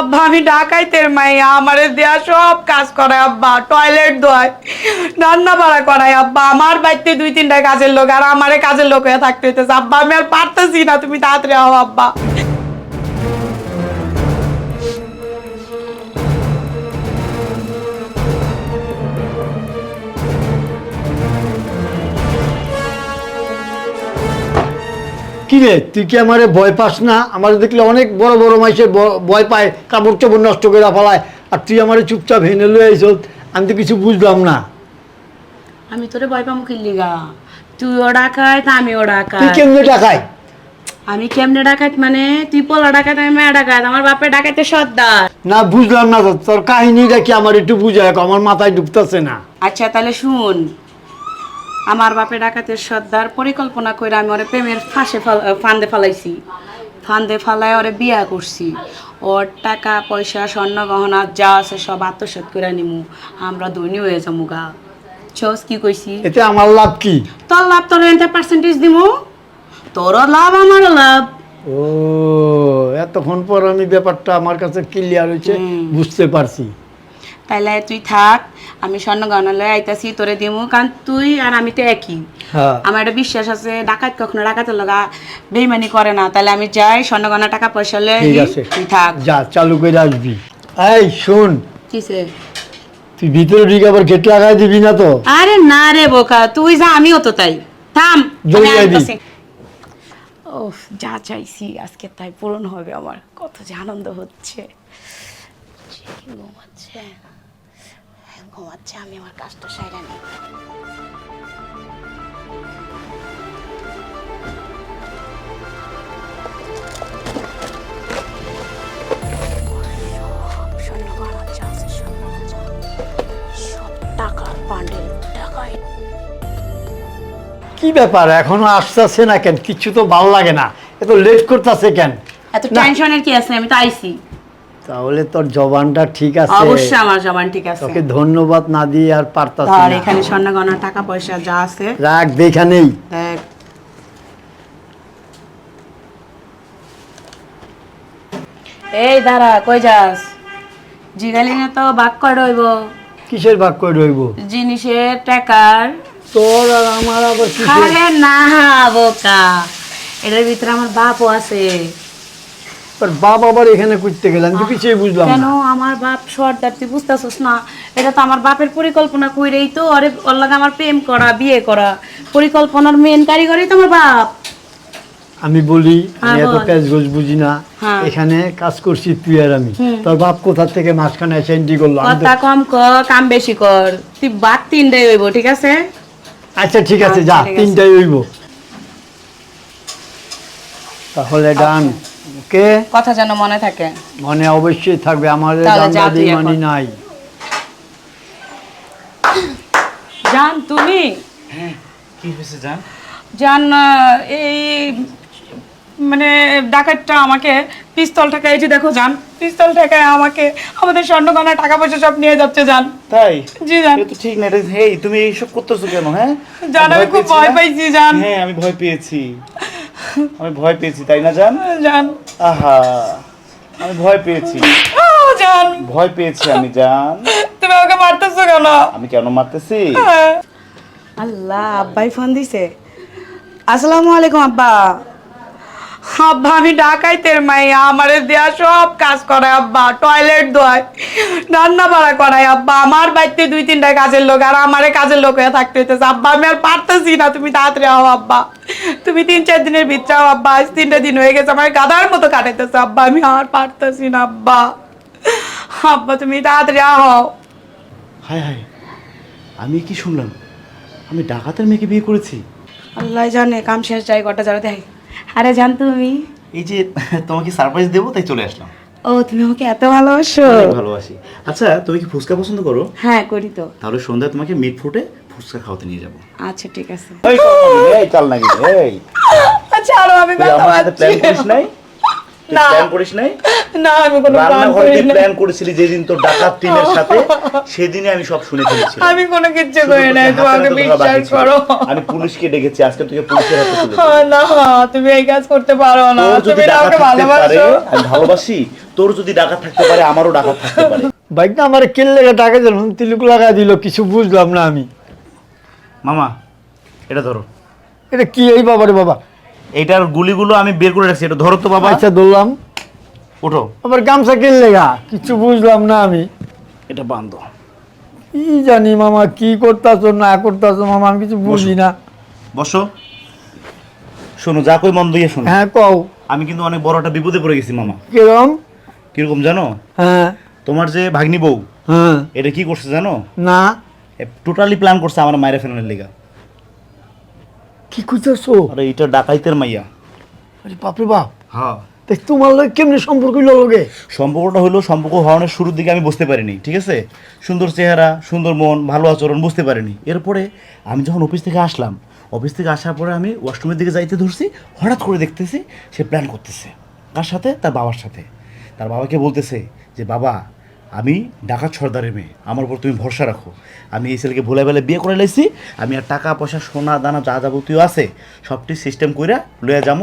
আব্বা, আমি ডাকাইতের মাইয়া, আমারে দেয়া সব কাজ করায় আব্বা, টয়লেট ধোয় রান্না বাড়া করায় আব্বা, আমার বাড়িতে দুই তিনটা কাজের লোক আর আমারে কাজের লোক হয়ে থাকতে হইতেছে। আব্বা, আমি আর পারতেছি না, তুমি তাড়াতাড়ি আও আব্বা। কি রে তুই কি আমারে ভয় পাস না? আমার দেখলে অনেক বড় বড় মাইসে ভয় পায় কাপড় চোপড় নষ্ট করে ফেলায়। আর তুই আমারে চুপচাপ হেনে লয়ে আইস আমি তো কিছু বুঝলাম না। আমি তোরে ভয় পাবো কিল্লিগা তুই ও ডাকায় তা আমি ও তুই কেমনে টাকায় আমি কেমনে ডাকাত মানে তুই পোলা ডাকাত আমি মেয়ে ডাকাত আমার বাপের ডাকাইতে সর্দার। না বুঝলাম না তোর কাহিনীটা কি আমার একটু বুঝায় আমার মাথায় ঢুকতেছে না। আচ্ছা তাহলে শুন। আমার বাপে ডাকাতের সর্দার পরিকল্পনা করে আমি ওরে প্রেমের ফাঁসে ফান্দে ফালাইছি। ফান্দে ফালায় ওরে বিয়া করছি। ওর টাকা পয়সা স্বর্ণ গহনা যা আছে সব আত্মসাৎ করে নিমু। আমরা ধনী হয়ে যাব গা। চস কি কইছি? এতে আমার লাভ কি? তোর লাভ তোর এনতে পার্সেন্টেজ দিমু। তোরও লাভ আমারও লাভ। ও এতক্ষণ পর আমি ব্যাপারটা আমার কাছে ক্লিয়ার হয়েছে বুঝতে পারছি। তাইলে তুই থাক আমি স্বর্ণ গহনা লয়ে আইতাছি তোরে দিমু কারণ তুই আর আমি তো একই। হ্যাঁ। আমার একটা বিশ্বাস আছে ডাকাত কখনো ডাকাতের লগা বেইমানি করে না তাহলে আমি যাই স্বর্ণগনা টাকা পয়সা লয়ে তুই থাক। যা চালু করে আসবি। এই শোন। কিসে তুই ভিতরে ঢুকে আবার গেট লাগাই দিবি না তো? আরে না রে বোকা তুই যা আমিও তো তাই। থাম জলদি আইবি। আইতাছি। যা চাইছি আজকে তাই পূরণ হবে আমার। কত যে আনন্দ হচ্ছে। সে কি ঘুমাচ্ছে ঘুমাচ্ছে আমি আমার কাজটা সাইরা নিই। কি ব্যাপার এখনও আসতেছে না কেন? কিছু তো ভালো লাগে না। এত লেট করতেছে কেন? এত। টেনশনের কি আছে? আমি তো আইছি। তাহলে তোর জবানটা ঠিক আছে। অবশ্যই আমার জবান ঠিক আছে। তোকে ধন্যবাদ না দিয়ে আর পারতাছি ধর না। এখানে স্বর্ণগহনা টাকা পয়সা যা আছে। রাখ দেখানেই দেখ। এই দাঁড়া কই যাস? জিগালি না তো বাক কয় রইব। কিসের ভাগ করে রইব? জিনিসের টাকার তোর আর আমার আবার কিসের? আরে না বোকা। এটার ভিতরে আমার বাপও আছে। তোর বাপ আবার এখানে করতে গেলাম কিছুই বুঝলাম কেন? আমার বাপ সর্দার তুই বুঝতেছিস না? এটা তো আমার বাপের পরিকল্পনা কইরেই তো আরে ওর লাগে আমার প্রেম করা বিয়ে করা। পরিকল্পনার মেন কারিগরই তো আমার বাপ। আমি বলি হ্যাঁ, আমি এত বুঝি না। হ্যাঁ। এখানে কাজ করছি তুই আর আমি। তোর বাপ কোথা থেকে মাঝখানে এসে এন্ট্রি করল? কথা কম কর কাম বেশি কর। তুই বাদ তিনটাই হইব ঠিক আছে? আচ্ছা ঠিক আছে যা আচ্ছা, ঠিক আছে। তিনটাই হইব। তাহলে ডান। ওকে কথা যেন মনে থাকে। মনে অবশ্যই থাকবে আমাদের। মানি নাই। জান তুমি? হ্যাঁ কি হয়েছে জান? জান এই মানে ডাকাতটা আমাকে পিস্তল টাকা এই যে দেখো জান পিস্তল ঠেকায় আমাকে আমাদের স্বর্ণগনা টাকা পয়সা সব নিয়ে যাচ্ছে জান। তাই? জি জান। তো ঠিক না হেই তুমি এইসব করতেছো কেন হ্যাঁ? জান আমি খুব ভয় পাইছি জান। হ্যাঁ আমি ভয় পেয়েছি। আমি ভয় পেয়েছি তাই না জান? জান। আহা আমি ভয় পেয়েছি। ও জান। ভয় পেয়েছি আমি জান। তুমি আমাকে মারতেছো কেন? আমি কেন মারতেছি? আল্লাহ আব্বাই ফোন দিছে। আসসালামু আলাইকুম আব্বা। আব্বা আমি ডাকাইতের মাইয়া আমারে দেয়া সব কাজ করায় আব্বা টয়লেট ধোয় রান্না বাড়া করায় আব্বা আমার বাড়িতে দুই তিনটা কাজের লোক আর আমারে কাজের লোক হয়ে থাকতে হইতেছে। আব্বা আমি আর পারতেছি না তুমি তাড়াতাড়ি আও আব্বা। তুমি তিন চার দিনের ভিতরে আও আব্বা আজ তিনটা দিন হয়ে গেছে আমার গাদার মতো কাটাইতেছে আব্বা আমি আর পারতেছি না আব্বা। আব্বা তুমি তাড়াতাড়ি আও। হায় হায় আমি কি শুনলাম? আমি ডাকাতের মেয়েকে বিয়ে করেছি? আল্লাহ জানে কাম শেষ যায় কটা যারা দেয় আরে জান তুমি এই যে তোমাকে সারপ্রাইজ দেবো তাই চলে আসলাম। ও তুমি ওকে এত ভালোবাসো। ভালোবাসি। আচ্ছা তুমি কি ফুচকা পছন্দ করো? হ্যাঁ করি তো। তাহলে সন্ধ্যায় তোমাকে মিট ফুটে ফুচকা খাওয়াতে নিয়ে যাব। আচ্ছা ঠিক আছে। এই চল না গেলে, এই। আচ্ছা আরও আমি প্ল্যান করিস নাই। প্ল্যান করিস নাই? না আমি কোনো প্ল্যান করি না প্ল্যান করেছিলি যেদিন তোর ডাকাত টিমের সাথে সেদিনই আমি সব শুনে ফেলেছি আমি কোনো কিচ্ছু শুধু করি তোকে নাই তোমাকে বিশ্বাস করো। আমি পুলিশকে ডেকেছি আজকে তুই পুলিশের হাতে তুলে হ্যাঁ, না তুমি এই কাজ করতে পারো না। যদি তুমি আমাকে ভালোবাসো। আমি ভালোবাসি তোর যদি ডাকাত থাকতে পারে আমারও ডাকাত থাকতে পারে। বাইক না আমার কেল লেগে টাকা দিল তিলুক লাগা দিল কিছু বুঝলাম না আমি। মামা এটা ধরো। এটা কি এই বাবা রে বাবা? এইটার গুলিগুলো আমি বের করে রাখছি এটা ধরো তো বাবা। আচ্ছা ধরলাম। ওঠো। আবার গামছা কেল লেগা কিছু বুঝলাম না আমি। এটা বান্ধো। কি জানি মামা কি করতাছো না করতাছো মামা আমি কিছু বুঝি না বসো। শোনো যা কই মন দিয়ে শোনো। হ্যাঁ কও। আমি কিন্তু অনেক বড় একটা বিপদে পড়ে গেছি মামা। কীরকম কীরকম জানো? হ্যাঁ। তোমার যে ভাগ্নি বউ হ্যাঁ। এটা কি করছে জানো? না। টোটালি প্ল্যান করছে আমার মায়ের ফেলানোর লিগা। কি করতেছো আরে এটা ডাকাইতের মাইয়া। আরে বাপরে বাপ। হ্যাঁ। দেখ তোমার লগে কেমনে সম্পর্ক হইল লগে? সম্পর্কটা হলো সম্পর্ক হওয়ানোর শুরুর দিকে আমি বুঝতে পারিনি ঠিক আছে? সুন্দর চেহারা সুন্দর মন ভালো আচরণ বুঝতে পারিনি। এরপরে আমি যখন অফিস থেকে আসলাম অফিস থেকে আসার পরে আমি ওয়াশরুমের দিকে যাইতে ধরছি হঠাৎ করে দেখতেছি সে প্ল্যান করতেছে। কার সাথে? তার বাবার সাথে। তার বাবাকে বলতেছে যে বাবা আমি ডাকাত সর্দারের মেয়ে। আমার উপর তুমি ভরসা রাখো। আমি এই ছেলেকে ভোলা বেলা বিয়ে করে লাইছি। আমি আর টাকা পয়সা সোনা দানা যা যাবতীয় আছে সবটি সিস্টেম কইরা লইয়া যাব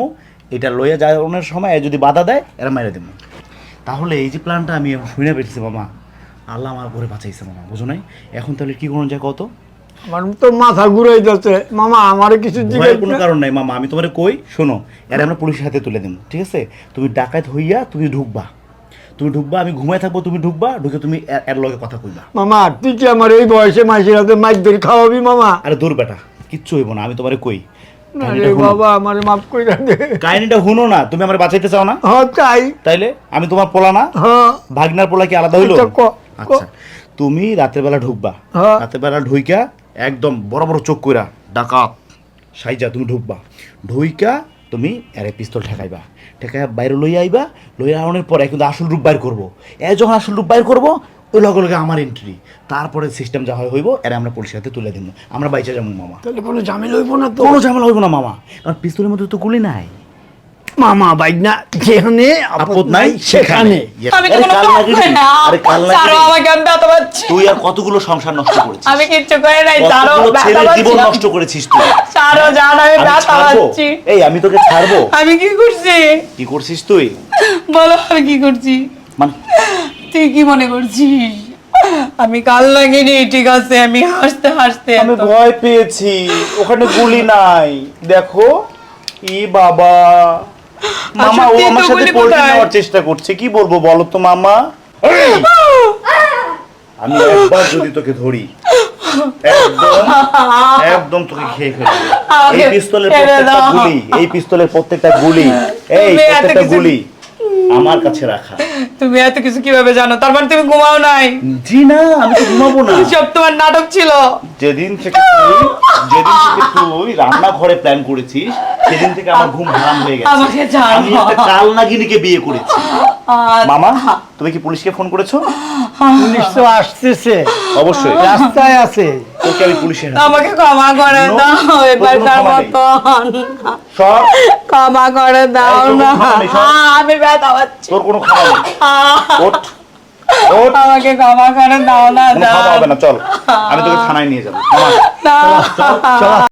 এটা লইয়া যাওয়ানোর সময় যদি বাধা দেয় এরা মেরে দেবো তাহলে এই যে প্ল্যানটা আমি শুনে পেয়েছি মামা। আল্লাহ আমার করে বাঁচাইছে মামা। বুঝো নাই? এখন তাহলে কি করুন যায় কত আমার তো মাথা ঘুরাই যাচ্ছে। মামা আমারে কিছু জিজ্ঞেস কোনো কারণ নাই মামা। আমি তোমার কই শোনো এর আমরা পুলিশের হাতে তুলে দেবো ঠিক আছে? তুমি ডাকাত হইয়া তুমি ঢুকবা। তুমি ঢুকবা আমি ঘুমাই থাকব তুমি ঢুকবা ঢুকে তুমি এর- লগে কথা কইবা। মামা তুই কি আমার এই বয়সে মাইসের হাতে মাইক ধরে খাওয়াবি মামা? আরে দূর বেটা কিচ্ছু হইব না আমি তোমার কই? বাবা আমারে মাফ করে দে। কাহিনীটা হুনো না তুমি আমার বাঁচাইতে চাও না? হ তাই তাইলে? আমি তোমার পোলা না? হ। ভাগনার পোলা কি আলাদা হইল? আচ্ছা, আচ্ছা তুমি রাতের বেলা ঢুকবা। হ্যাঁ। রাতের বেলা ঢুইকা একদম বড় বড় চোখ কইরা ডাকাত সাইজা তুমি ঢুকবা। ঢুইকা তুমি এর পিস্তল ঠেকাইবা। ঠেকাইয়া বাইরে লইয়া আইবা লইয়া আনার পরে কিন্তু আসল রূপ বাইর করব। এ যখন আসল রূপ বাইর করব ওই লগে লগে আমার এন্ট্রি তারপরে সিস্টেম যা হয় হইব এরা আমরা পুলিশের হাতে তুলে দিব আমরা বাইচা যাব মামা। তাহলে কোনো ঝামেলা হইব না কোনো ঝামেলা হইব না মামা। কারণ পিস্তলের মধ্যে তো গুলি নাই। মামা যেখানে আপদ নাই সেখানে। আমি তো কোনো পাপ করি না? আরে কাল ছাড়ো লাগিনি আমাকে আমি ব্যথা পাচ্ছি? তুই আর কতগুলো সংসার নষ্ট করেছিস? আমি কিচ্ছু করে নাই ব্যথা জীবন নষ্ট করেছিস তুই? জান আমি ব্যথা পাচ্ছি। এই আমি তোকে ছাড়বো? আমি কি করছি? কি করছিস তুই? বলো আমি কি করছি? মানে? তুই কি মনে করছিস? আমি কাল লাগিনি ঠিক আছে আমি হাসতে হাসতে আমি ভয় পেয়েছি ওখানে গুলি নাই। দেখো ই বাবা। মামা ও আমার সাথে পোল্ট্রি নেওয়ার চেষ্টা করছে কি বলব বলো তো মামা? আমি একবার যদি তোকে ধরি একদম একদম তোকে খেয়ে ফেলব। এই পিস্তলের প্রত্যেকটা গুলি এই পিস্তলের প্রত্যেকটা গুলি এই প্রত্যেকটা গুলি। আমার কাছে রাখা। তুমি এত কিছু কীভাবে জানো? তার মানে তুমি ঘুমাও নাই। জি না আমি তো ঘুমাবো না। সব তোমার নাটক ছিল। যেদিন থেকে তুই যেদিন থেকে তুই রান্নাঘরে প্ল্যান করেছিস সেদিন থেকে আমার ঘুম হারাম হয়ে গেছে। আমাকে ছাড়ো। আমি একটা কাল নাগিনীকে বিয়ে করেছি। আর মামা তুমি কি পুলিশকে ফোন করেছ? পুলিশ তো আসতেছে। অবশ্যই। রাস্তায় আছে। আমি পুলিশের আমাকে ক্ষমা করে দাও এবারকার। মতন। সব? ক্ষমা করে দাও না। আমি ব্যথা পাচ্ছি। তোর কোনো ক্ষমা নেই। ওঠ আমাকে ক্ষমা করে দাও না চল। আমি তোকে থানায় নিয়ে যাব।